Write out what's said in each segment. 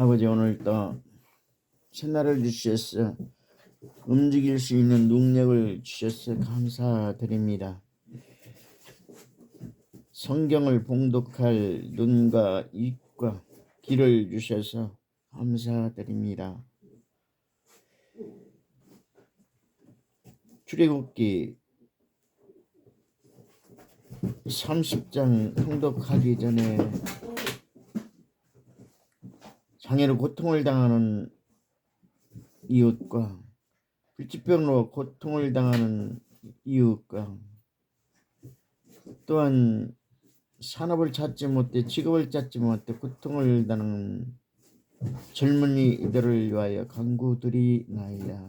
아버지 오늘도 새날을 주셔서 움직일 수 있는 능력을 주셔서 감사드립니다. 성경을 봉독할 눈과 입과 귀를 주셔서 감사드립니다. 출애굽기 30장 통독하기 전에 장애로 고통을 당하는 이웃과 불치병으로 고통을 당하는 이웃과 또한 산업을 찾지 못해 직업을 찾지 못해 고통을 당하는 젊은이들을 위하여 강구들이 나이다.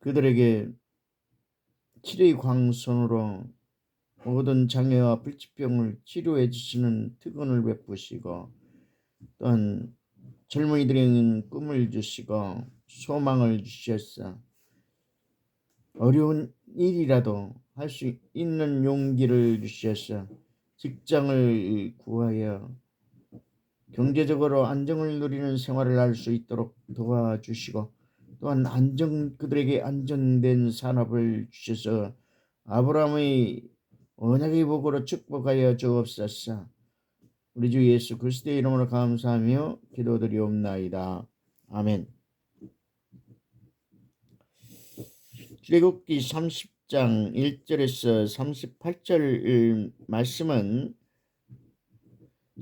그들에게 치료의 광선으로 모든 장애와 불치병을 치료해 주시는 특권을 베푸시고 또한 젊은이들에게는 꿈을 주시고 소망을 주셨어 어려운 일이라도 할 수 있는 용기를 주셔서 직장을 구하여 경제적으로 안정을 누리는 생활을 할 수 있도록 도와주시고 또한 안정 그들에게 안정된 산업을 주셔서 아브라함의 언약의 복으로 축복하여 주옵소서. 우리 주 예수 그리스도의 이름으로 감사하며 기도드리옵나이다. 아멘. 출애굽기 30장 1절에서 38절 말씀은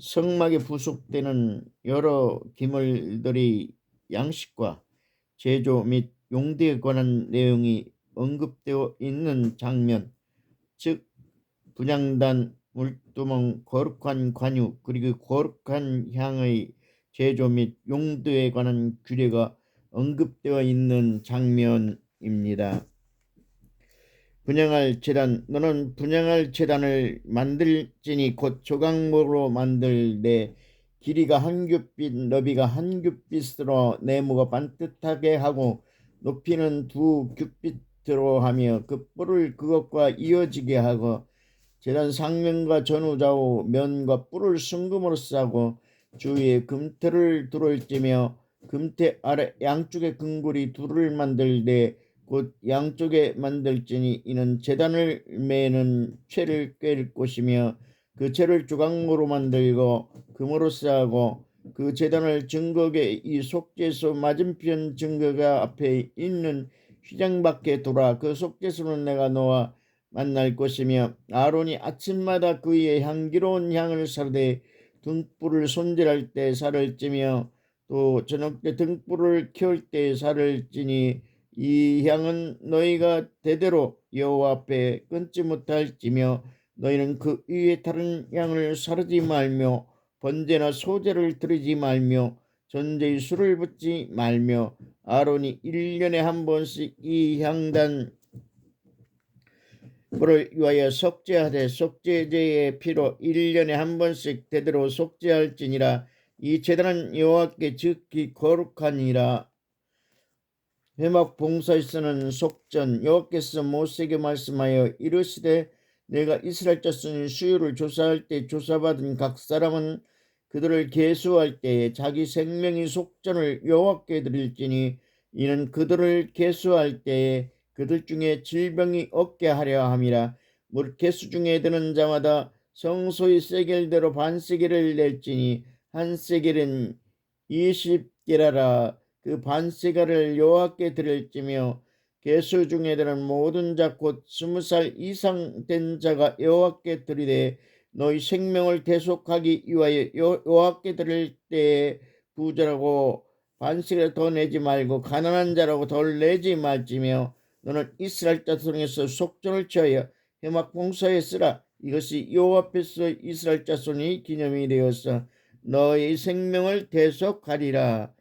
성막에 부속되는 여러 기물들의 양식과 제조 및 용대에 관한 내용이 언급되어 있는 장면, 즉 분양단, 물두멍, 거룩한 관유, 그리고 거룩한 향의 제조 및 용도에 관한 규례가 언급되어 있는 장면입니다. 분양할 재단, 너는 분양할 재단을 만들지니 곧 조각목으로 만들 내 길이가 한 규빗, 너비가 한 규빗으로 네모가 반듯하게 하고 높이는 두 규빗으로 하며 그 뿔을 그것과 이어지게 하고 재단 상면과 전후좌우 면과 뿔을 순금으로 싸고 주위에 금태를 둘을지며 금태 아래 양쪽에 근골이 둘을 만들되 곧 양쪽에 만들지니 이는 재단을 매는 채를 꿰를 것이며 그 채를 조각모로 만들고 금으로 싸고 그 재단을 증거계 이 속죄소 맞은편 증거가 앞에 있는 휘장 밖에 돌아 그 속죄소는 내가 너와 만날 것이며 아론이 아침마다 그 위에 향기로운 향을 사르되 등불을 손질할 때 살을 찌며 또 저녁 때 등불을 켜울 때 살을 찌니 이 향은 너희가 대대로 여호와 앞에 끊지 못할지며 너희는 그 위에 다른 양을 사르지 말며 번제나 소제를 드리지 말며 전제의 술을 붓지 말며 아론이 일년에 한 번씩 이 향단 그를 위하여 속죄하되 속죄제의 피로 일년에 한 번씩 대대로 속죄할지니라. 이 제단은 여호와께 즉기 거룩하니라. 회막 봉사에 쓰는 속전 여호와께서 모세에게 말씀하여 이르시되 내가 이스라엘 자손의 수요를 조사할 때 조사받은 각 사람은 그들을 계수할 때에 자기 생명의 속전을 여호와께 드릴지니 이는 그들을 계수할 때에 그들 중에 질병이 없게 하려 함이라. 물 개수 중에 드는 자마다 성소의 세겔대로 반세겔을 낼지니 한 세겔은 이십 개라라. 그 반세겔을 여호와께 드릴지며 개수 중에 드는 모든 자 곧 스무 살 이상 된 자가 여호와께 드리되 너희 생명을 대속하기 위하여 여호와께 드릴 때에 부자라고 반세겔 더 내지 말고 가난한 자라고 덜 내지 말지며 너는 이스라엘 자손에서 속전을 취하여 해막 봉사에 쓰라. 이것이 여호와 앞에서 이스라엘 자손이 기념이 되어서 너의 생명을 대속하리라.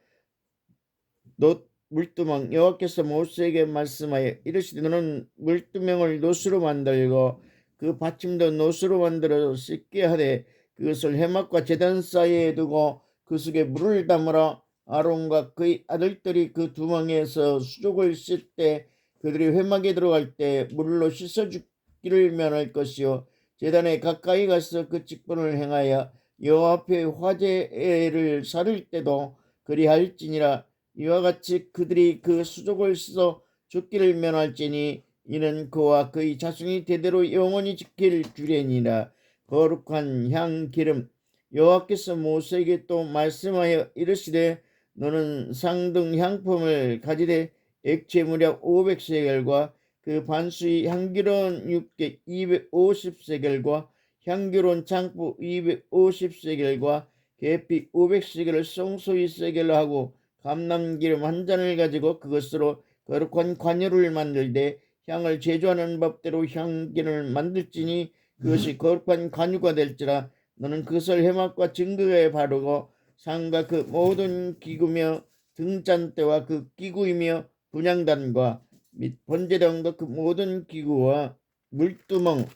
너 물두멍 여호와께서 모세에게 말씀하여 이르시되 너는 물두멍을 노수로 만들고 그 받침도 노수로 만들어 씻게 하되 그것을 해막과 재단 사이에 두고 그 속에 물을 담으라 아론과 그의 아들들이 그 두멍에서 수족을 씻되 그들이 회막에 들어갈 때 물로 씻어 죽기를 면할 것이요. 재단에 가까이 가서 그 직분을 행하여 여호와 앞에 화제를 사를 때도 그리할지니라. 이와 같이 그들이 그 수족을 씻어 죽기를 면할지니 이는 그와 그의 자손이 대대로 영원히 지킬 주례니라. 거룩한 향 기름. 여호와께서 모세에게 또 말씀하여 이르시되 너는 상등 향품을 가지되 액체 무려 500세겔과 그 반수의 향기로운 육개 250세겔과 향기로운 창부 250세겔과 계피 500세겔을 송소히 세겔로 하고 감남기름 한 잔을 가지고 그것으로 거룩한 관유를 만들되 향을 제조하는 법대로 향기를 만들지니 그것이 거룩한 관유가 될지라 너는 그것을 해막과 증거에 바르고 상과 그 모든 기구며 등잔대와 그 기구이며 분양단과 및 번제령과 그 모든 기구와 물두멍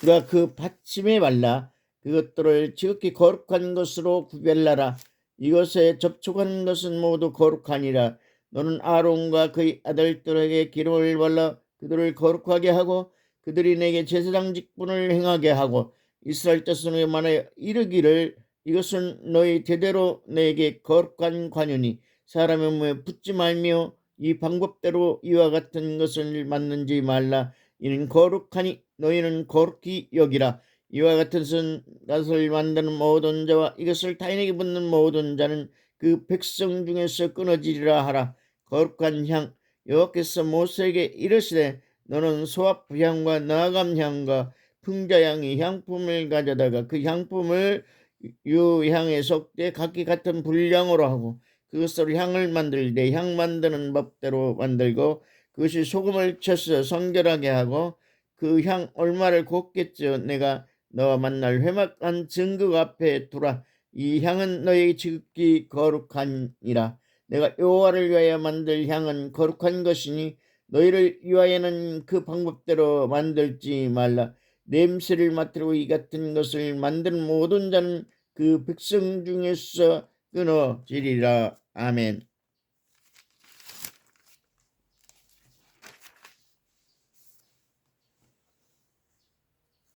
그가 그 받침에 발라 그것들을 지극히 거룩한 것으로 구별하라. 이것에 접촉하는 것은 모두 거룩하니라. 너는 아론과 그의 아들들에게 기름을 발라 그들을 거룩하게 하고 그들이 내게 제사장 직분을 행하게 하고 이스라엘 자손에게 말하여 이르기를 이것은 너희 대대로 내게 거룩한 관윤이 사람의 몸에 붙지 말며 이 방법대로 이와 같은 것을 만든지 말라. 이는 거룩하니 너희는 거룩히 여기라. 이와 같은 선- 것을 만드는 모든 자와 이것을 타인에게 붙는 모든 자는 그 백성 중에서 끊어지리라 하라. 거룩한 향 여호와께서 모세에게 이르시되 너는 소압 향과 나감 향과 풍자향의 향품을 가져다가 그 향품을 유향에 속되 각기 같은 분량으로 하고 그것으로 향을 만들되 향 만드는 법대로 만들고 그것이 소금을 쳐서 성결하게 하고 그 향 얼마를 곱겠죠 내가 너와 만날 회막한 증거 앞에 두라. 이 향은 너희 지극히 거룩하니라. 내가 여호와를 위하여 만들 향은 거룩한 것이니 너희를 위하여는 그 방법대로 만들지 말라 냄새를 맡으려고 이 같은 것을 만드는 모든 자는 그 백성 중에서 끊어지리라. 아멘